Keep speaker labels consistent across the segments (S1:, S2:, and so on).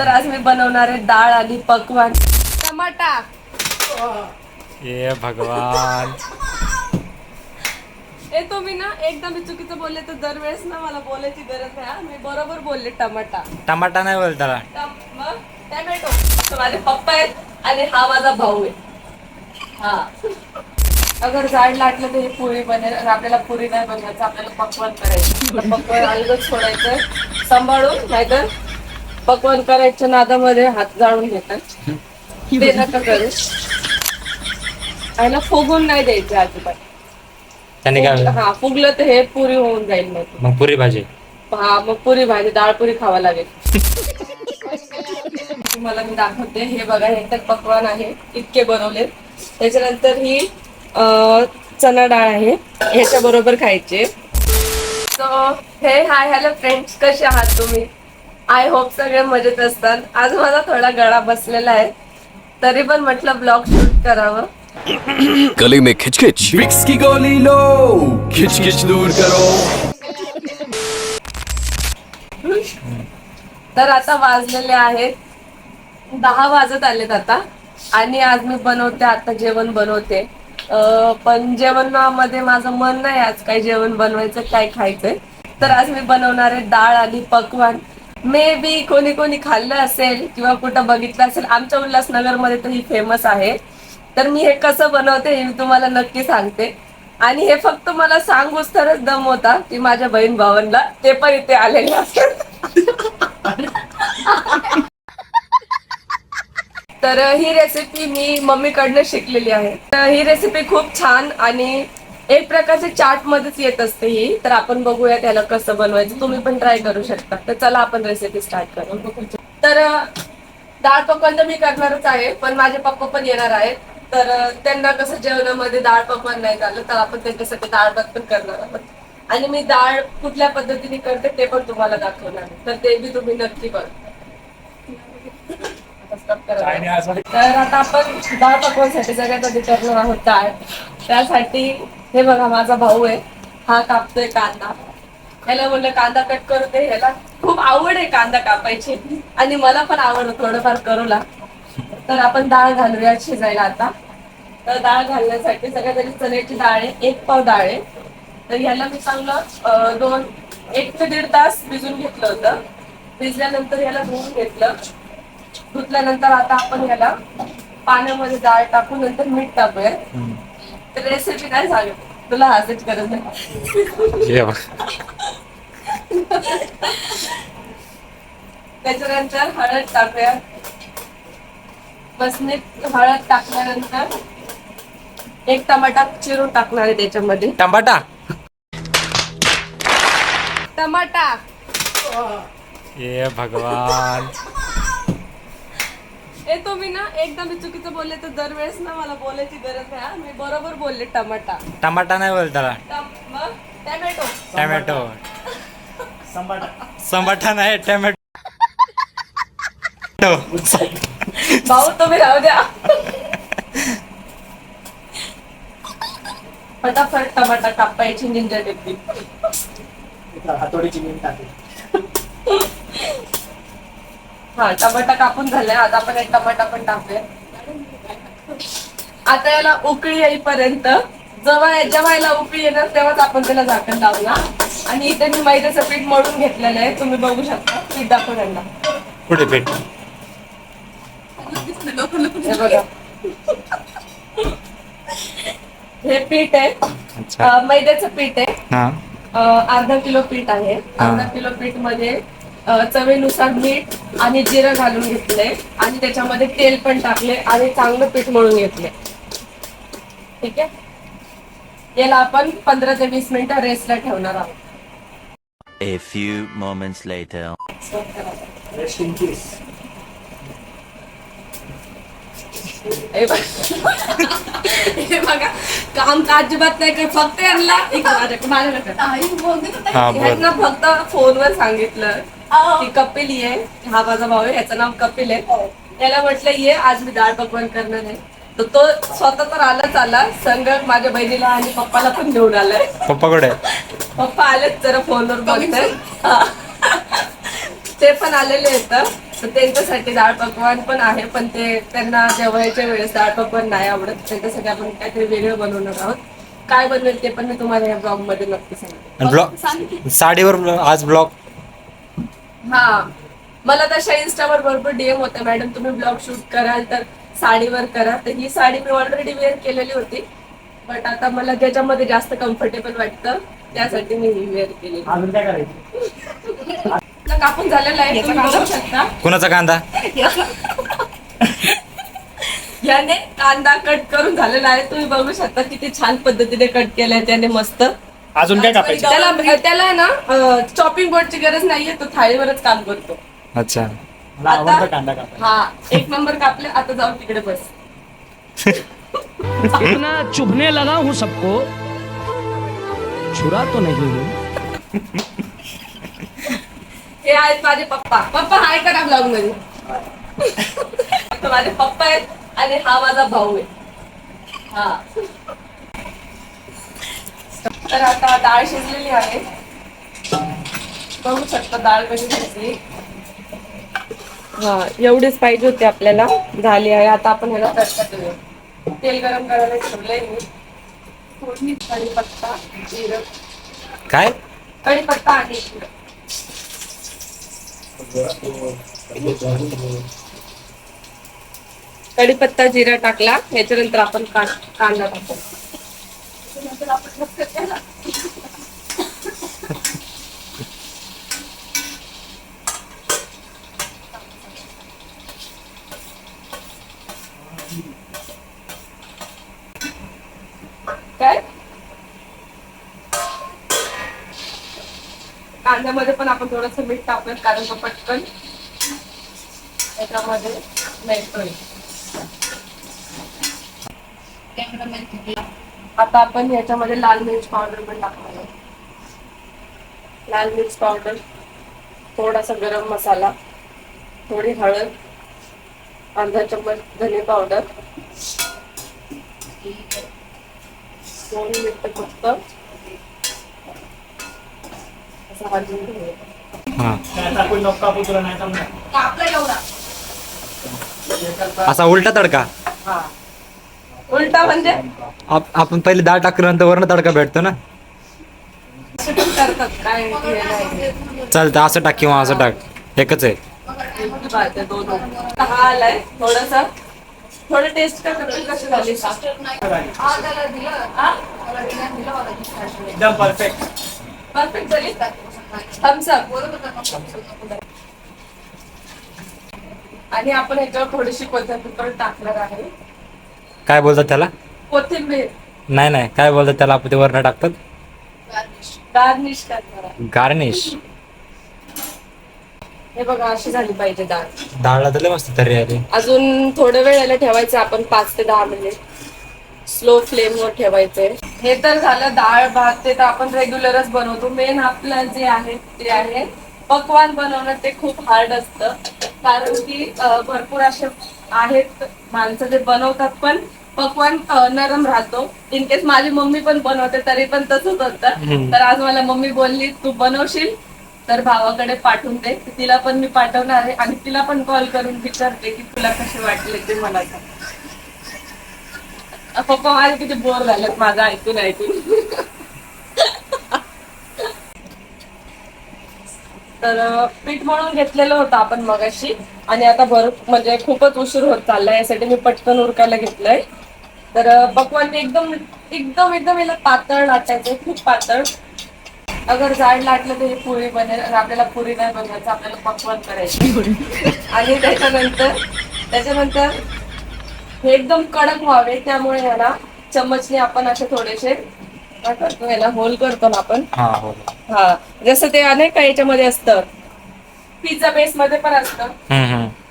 S1: तर आज मी बनवणार आहे डाळ आणि पकवान. टमाटा.
S2: ये भगवान.
S1: हे तुम्ही ना एकदा मी चुकीचं बोलले तर दरवेळेस ना मला बोलायची गरज नाही हा. मी बरोबर बोलले टमाटा.
S2: टमाटा नाही बोल त्याला.
S1: टम- मग? टॅमॅटो. माझे पप्पा आहेत आणि हा माझा भाऊ आहे. हा. अगर जाड लाटलं तर हे पुरी बनेल आणि आपल्याला पुरी नाही बनवायचं आपल्याला पकवान करायचं. तर पकवान अलगच सोडायचं. सांभाळून नाहीतर पकवान करायच्या नादामध्ये हात जाळून घेतात. ते नका करू. आईला फुगून नाही द्यायचे अजिबात.
S2: त्याने काय होईल?
S1: हा फुगलं तर हे पुरी होऊन जाईल मग.
S2: मग पुरी भाजी.
S1: हा मग पुरी भाजी डाळ पुरी खावा लागेल. तुम्हाला मी दाखवते. हे बघा हे तर पकवान आहे. इतके बनवले त्याच्यानंतर ही अं, चणा डाळ आहे. ह्याच्या बरोबर खायचे. सो हे हाय हॅलो फ्रेंड्स कसे आहात तुम्ही? आय होप सगळे मजेत असतात. आज माझा थोडा गळा बसलेला आहे. तरी पण म्हटलं ब्लॉग शूट करावं.
S3: गले में खिचखिच.
S4: विक्स की गोली लो. खिच खिच दूर करो.
S1: तर आता वाजलेले आहेत. दहा वाजत आलेत आता. आणि आज मी बनवते आता जेवण बनवते. पण जेवणामध्ये माझं मन नाही आज काही जेवण बनवायचं काय खायचंय. तर आज मी बनवणार आहे डाळ आणि पकवान. मे बी कोणी कोणी खाल्लं असेल किंवा कुठं बघितलं असेल आमच्या उल्हासनगरमध्ये तर ही फेमस आहे. तर मी हे कसं बनवते हे मी तुम्हाला नक्की सांगते. आणि हे फक्त मला सांगूच तरच दम होता की माझ्या बहीण भावांना ते पण इथे आलेले असतात तर ही रेसिपी मी मम्मीकडनं शिकलेली आहे. तर ही रेसिपी खूप छान आणि एक प्रकारचे चाट मध्येच येत असते ही. तर आपण बघूया त्याला कसं बनवायचं. तुम्ही पण ट्राय करू शकता. तर चला आपण रेसिपी स्टार्ट करू. तर डाळ पकवान तर मी करणारच आहे पण माझे पप्पा पण येणार आहेत. तर त्यांना कसं जेवणामध्ये डाळ पकवान नाही झालं तर आपण त्यांच्यासाठी डाळ भात पण करणार आहोत. आणि मी डाळ कुठल्या पद्धतीने करते ते पण तुम्हाला दाखवणार. तर ते बी तुम्ही नक्की बघा. तर आता आपण डाळ पकवानसाठी सगळ्यात आधी करणार आहोत डाळ त्यासाठी हे बघा माझा भाऊ आहे. हा कापतोय कांदा. याला म्हणलं कांदा कट करू दे. खूप आवड आहे कांदा कापायची. आणि मला पण आवड थोडंफार करूला तर आपण डाळ घालूया शिजायला आता. तर डाळ घालण्यासाठी सगळ्यात आधी चण्याची डाळ आहे एक पाव डाळ आहे. तर ह्याला मी चांगलं दोन एक ते दीड तास भिजून घेतलं होतं. भिजल्यानंतर ह्याला धुवून घेतलं. धुतल्यानंतर आता आपण ह्याला पाण्यामध्ये डाळ टाकून नंतर मीठ टाकूया. तर रेसिपी काय सांगत तुला हसायची गरज नाही.
S2: बघ.
S1: त्याच्यानंतर हळद टाकूया. बसनीत हळद टाकल्यानंतर एक टमाटा चिरून टाकणार आहे त्याच्यामध्ये.
S2: टमाटा?
S1: टमाटा.
S2: ये भगवान.
S1: हे तुम्ही ना एकदा मी चुकीचं बोलले तर दरवेळेस ना मला बोलायची गरज नाही हा. मी बरोबर बोलले टमाटा.
S2: टमाटा नाही बोल त्याला.
S1: टम- मग? टॅमॅटो.
S2: टॅमॅटो. संबाटा नाही टॅमॅटो.
S1: भाऊ तुम्ही राहू द्या. फटाफट टमाटा कापायची निंजा टेक्निक
S5: हातोडीची मीठ टाकली.
S1: हा टमाटा कापून झालाय आता आपण एक टमाटा पण टाकूया. आता याला उकळी येईपर्यंत जेव्हा जेव्हा याला उकळी येणार तेव्हाच आपण त्याला झाकण लावूया. आणि इथे मी मैद्याचं पीठ मळून घेतलेलं आहे. तुम्ही बघू शकता. पीठ दाखवून यांना.
S2: पुढे पेट
S1: हे बघा. हे पीठ आहे.
S2: अच्छा.
S1: अं, मैद्याचं पीठ आहे.
S2: हा.
S1: अं, अर्धा किलो पीठ आहे.
S2: हा.
S1: अर्धा किलो पीठमध्ये चवीनुसार मीठ आणि जिरं घालून घेतलंय. आणि त्याच्यामध्ये तेल पण टाकले आणि चांगलं पीठ मळून घेतले ठीक आहे? याला आपण पंधरा ते वीस मिनिटं रेस्टला ठेवणार आहोत.
S6: A few moments later.
S1: Stop करा.
S5: रेस्ट इन पीस
S1: हे बघा. बघा काम का अजिबात नाही कर फक्त यांना एक माझ्याकडे.
S2: हा
S1: ह्यांना फक्त फोनवर सांगितलं. की कपिल ये हा माझा भाऊ आहे याचं नाव कपिल आहे. त्याला म्हटलं ये आज मी डाळ पकवान करणार आहे. तर तो स्वतः तर आलाच आला. संग माझ्या बहिणीला आणि पप्पाला पण घेऊन आलाय.
S2: पप्पा कुठे
S1: पप्पा आलेच जरा फोनवर बोलतोय. हा. ते पण आलेले आहेत. तर त्यांच्यासाठी डाळ पकवान पण आहे पण ते त्यांना जेवायच्या वेळेस डाळ पकवान नाही आवडत. त्यांच्यासाठी आपण काहीतरी वेगळं बनवणार आहोत. काय बनवेल ते पण मी तुम्हाला या ब्लॉगमध्ये नक्की
S2: ब्लॉग साडीवर आज ब्लॉग
S1: हा. मला तशा इन्स्टावर भरपूर डीएम होते मॅडम तुम्ही ब्लॉग शूट कराल तर साडीवर करा. तर ही साडी मी ऑलरेडी वेअर केलेली होती बट आता मला ज्याच्यामध्ये जास्त कम्फर्टेबल वाटतं त्यासाठी मी ही वेअर केली
S5: अजून काय करायचं?
S1: आपलं कापून झालेलं आहे तुम्ही बघू शकता.
S2: कुणाचा कांदा?
S1: याने कांदा कट करून झालेला आहे तुम्ही बघू शकता किती छान पद्धतीने कट केलाय त्याने मस्त.
S5: अजून काय कापायचं?
S1: त्याला त्याला ना चॉपिंग बोर्डची गरज नाहीये तो थाळीवरच काम करतो.
S2: अच्छा.
S5: मला आवडतं कांदा कापायचं
S1: हा एक नंबर कापले आता जाऊ तिकडे बस.
S7: इतना चुभने लगा हूं सबको। छुरा तो नहीं हूं।
S1: हे आहेत माझे पप्पा. पप्पा हाय करा ब्लॉगमध्ये. आता माझे पप्पा आहेत आणि हा माझा भाऊ आहे. हा. तर आता डाळ शिजलेली आहे. बघू शकता डाळ कशी शिजली. हा एवढीच पाहिजे होती आपल्याला. झाली आहे. आता आपण ह्याला तडका देऊया. तेल गरम करायला ठेवलंय मी. फोडणी कढीपत्ता जिरं.
S2: काय?
S1: कढीपत्ता आणि कढीपत्ता जिरा टाकला. याच्यानंतर आपण कांदा टाकू. त्याच्यानंतर आपण काय? कांद्यामध्ये पण आपण थोडस मीठ टाकूयात कारण तो पटकन त्याच्यामध्ये मिळतोय आता आपण याच्यामध्ये लाल मिर्च पावडर पण टाकणार आहोत. लाल मिर्च पावडर थोडासा गरम मसाला थोडी हळद अर्धा चम्मच धने पावडर दोन मिनिट फक्त. भाजून घेऊया.
S2: हा. असा उलटा तडका?
S1: हा. उलटा म्हणजे
S2: आप- आपण पहिले डाळ टाकल्यानंतर वरण तडका भेटतो ना
S1: असे पण करतात काय हे नाही.
S2: चालतं असं टाक किंवा असं टाक एकच आहे
S1: मोठी बात आहे, दोन होते. हा आलाय थोडस थोडं टेस्ट का करतो कशी झाली
S5: एकदम परफेक्ट
S1: परफेक्ट झाली थम्सअप आणि आपण ह्याच्यावर थोडीशी कोथिंबीर पण टाकणार आहे
S2: काय बोलतात त्याला?
S1: कोथिंबीर.
S2: नाही नाही. काय बोलतात त्याला? आपण ते वरण टाकतात.
S1: गार्निश. करणार
S2: गार्निश.
S1: हे बघा अशी झाली पाहिजे डाळ.
S2: डाळला तर लय मस्त तरी आली.
S1: अजून थोडं वेळ याला ठेवायचं आपण पाच ते दहा मिनिट. स्लो फ्लेम वर ठेवायचंय हे तर झालं डाळ भात ते तर आपण रेग्युलरच बनवतो. मेन आपलं जे आहे ते आहे. पकवान बनवणं ते खूप हार्ड असतं. कारण की अं, भरपूर असे आहेत माणसं जे बनवतात पण पकवान नरम राहतो. इन केस माझी मम्मी पण बनवते तरी पण तसंच होतं. तर आज मला मम्मी बोलली तू बनवशील? तर भावाकडे पाठवून दे. तिला पण मी पाठवणार आहे आणि तिला पण कॉल करून विचारते की तुला कसे वाटले ते मला पप्पा माझे किती बोर झालेत माझं ऐकून ऐकून. तर पीठ मळून घेतलेलं होतं आपण मगाशी. आणि आता भर म्हणजे खूपच उशीर होत चाललाय यासाठी मी पटकन उरकायला घेतलंय. तर पकवान एकदम एकदम एकदम याला पातळ लाटायचंय खूप पातळ. अगर जाड लाटलं तर हे पुरी बनेल आपल्याला पुरी नाही बनवायचं आपल्याला पकवान करायचं. आणि त्याच्यानंतर त्याच्यानंतर हे एकदम कडक व्हावे त्यामुळे याला चम्मचने आपण असे थोडेसे काय करतो याला होल करतो ना आपण.
S2: हा
S1: जसं ते अनेक काही याच्यामध्ये असतं. पिझ्झा बेस मध्ये पण असतं.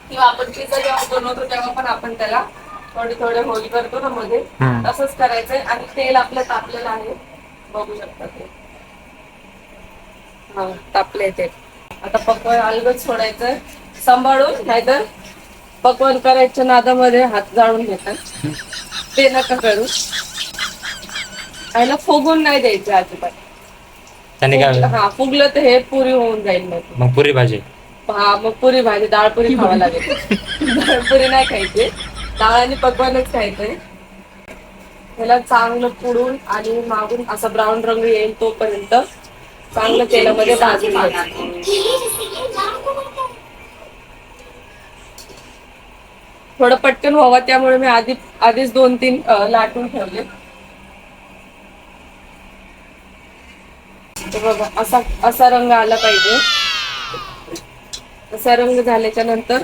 S1: किंवा आपण पिझ्झा जेव्हा बनवतो तेव्हा पण आपण त्याला थोडे थोडे होल करतो ना मध्ये.
S2: हम्म.
S1: तसंच करायचंय आणि तेल आपलं तापलेलं आहे. बघू शकता ते. हा तापले ते. आता पकवान अलगद सोडायचं सांभाळून नाहीतर पकवान करायच्या नादामध्ये हात जाळून घेतात. ते नका करू. याला फुगून नाही द्यायचं अजिबात.
S2: त्याने काय
S1: हा फुगलं तर हे पुरी होऊन जाईल मग.
S2: मग पुरी भाजी.
S1: हा मग पुरी भाजी डाळ पुरी खावा लागेल. डाळ पुरी नाही खायची. डाळ आणि पकवानच खायचंय. त्याला चांगलं पुडून आणि मागून असा ब्राऊन रंग येईल तोपर्यंत चांगलं तेलामध्ये भाजून घ्यायचं. थोडं पटकन व्हावं त्यामुळे मी आधी आधीच दोन तीन लाटून ठेवले. बघा असा असा रंग आला पाहिजे. असा रंग झाल्याच्यानंतर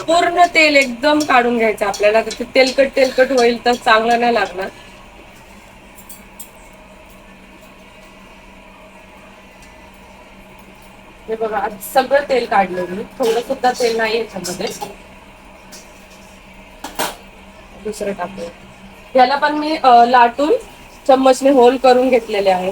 S1: पूर्ण तेल एकदम काढून घ्यायचं आपल्याला. ते तेलकट तेलकट होईल तर चांगलं नाही लागणार. हे बघा आज सगळं तेल काढलं मी. थोडं सुद्धा तेल नाही याच्यामध्ये. दुसरं टाकलं याला पण मी लाटून चम्मचने होल करून घेतलेले आहे.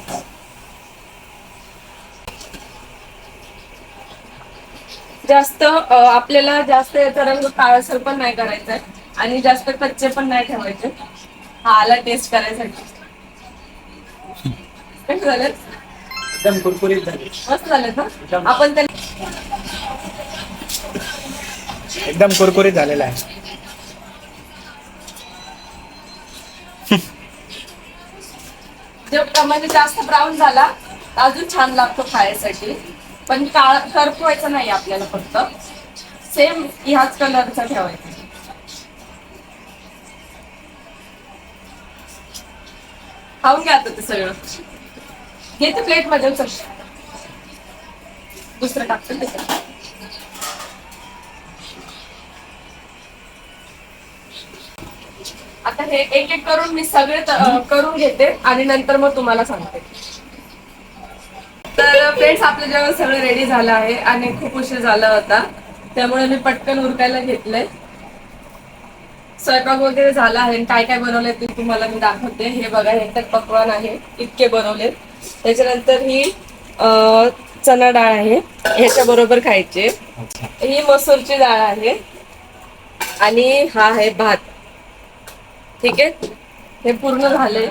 S1: जास्त आपल्याला जास्त याचा रंग काळसर पण नाही करायचा आहे आणि जास्त कच्चे पण नाही ठेवायचे. हा आला टेस्ट करायसाठी. झाले
S5: एकदम कुरकुरीत झाली.
S1: मस्त झाले ना? आपण
S5: एकदम कुरकुरीत झालेला आहे.
S1: जे म्हणजे जास्त ब्राऊन झाला अजून छान लागतो खायसाठी. पण काळ करपवायचा नाही आपल्याला फक्त. सेम ह्याच कलरचा ठेवायचा. खाऊन घ्या आता ते सगळं. घेते प्लेटमध्ये उचल दुसरं टाकतो त्याच्यात आता हे एक एक करून मी सगळे करून घेते आणि नंतर मग तुम्हाला सांगते. फ्रेंड्स आपलं जेवण सगळं रेडी झालं आहे आणि खूप उशीर झाला होता. त्यामुळे मी पटकन उरकायला घेतलंय. स्वयंपाक वगैरे झाला आहे काय काय बनवलंय ते तुम्हाला मी दाखवते. हे बघा हे तर पकवान आहे. इतके बनवले. त्याच्यानंतर ही अं, चणा डाळ आहे. ह्याच्या बरोबर खायचे ही मसूरची डाळ आहे. आणि हा आहे भात. ठीक आहे? हे पूर्ण झाले.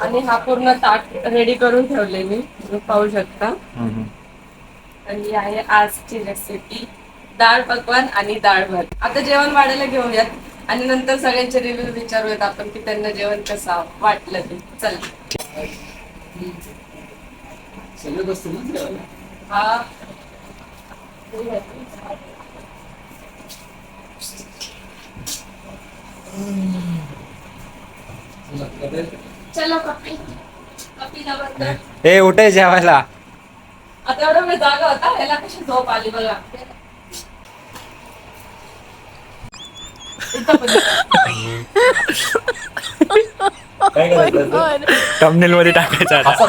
S1: आणि हा पूर्ण ताट रेडी करून ठेवले मी. तुम्ही पाहू शकता. आणि आहे आजची रेसिपी डाळ पकवान आणि डाळ भात. आता जेवण वाढायला घेऊयात. आणि नंतर सगळ्यांचे रिव्ह्यू विचारूयात आपण की त्यांना जेवण कसं वाटलं ते. चला. हा. चलो पप्पी पप्पी ना बंद.
S2: ए उठे जेवायला.
S1: आता एवढा वेळ जागा होता याला कशी झोप आली बघा.
S5: मध्ये टाकायचा.
S2: असा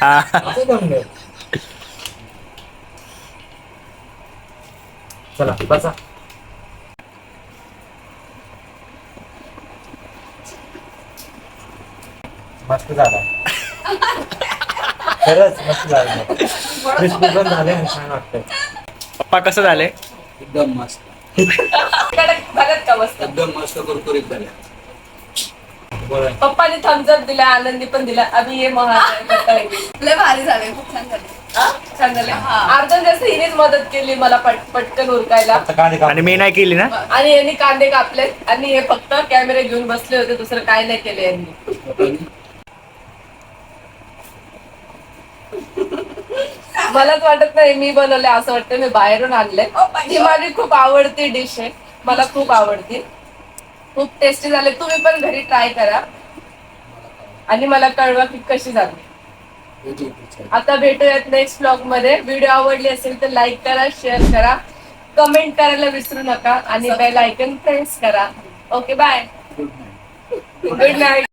S5: हा.
S2: असा चला बसा. मस्त झाला. खरंच मस्त झालं. क्रिस्पी पण झाले आणि छान वाटतंय.
S5: पप्पा कसं झाले
S4: एकदम मस्त.
S1: कडक झाल्यात का मस्त?
S4: एकदम मस्त कुरकुरीत झाले.
S2: बोला
S1: पप्पाने थम्सअप दिला आनंदी पण दिला. अभि ये महाराज
S8: लय भारी झाले खूप छान झाले.
S1: छान झाले. जास्त हिनेच मदत केली मला पट पटकन उरकायला
S2: आता कांदे काप
S5: आणि मी नाही केली ना?
S1: आणि यांनी कांदे कापले आणि हे फक्त कॅमेरे घेऊन बसले होते दुसरं काय नाही केलं यांनी. मलाच वाटत नाही मी बनवले असं वाटतं मी बाहेरून आणले ही माझी खूप आवडती डिश आहे. मला खूप आवडती. खूप टेस्टी झाले. तुम्ही पण घरी ट्राय करा. आणि मला कळवा की कशी झाली. आता भेटूयात नेक्स्ट ब्लॉगमध्ये. व्हिडिओ आवडली असेल तर लाईक करा शेअर करा. कमेंट करायला विसरू नका. आणि बेल आयकन प्रेस करा. Okay bye good night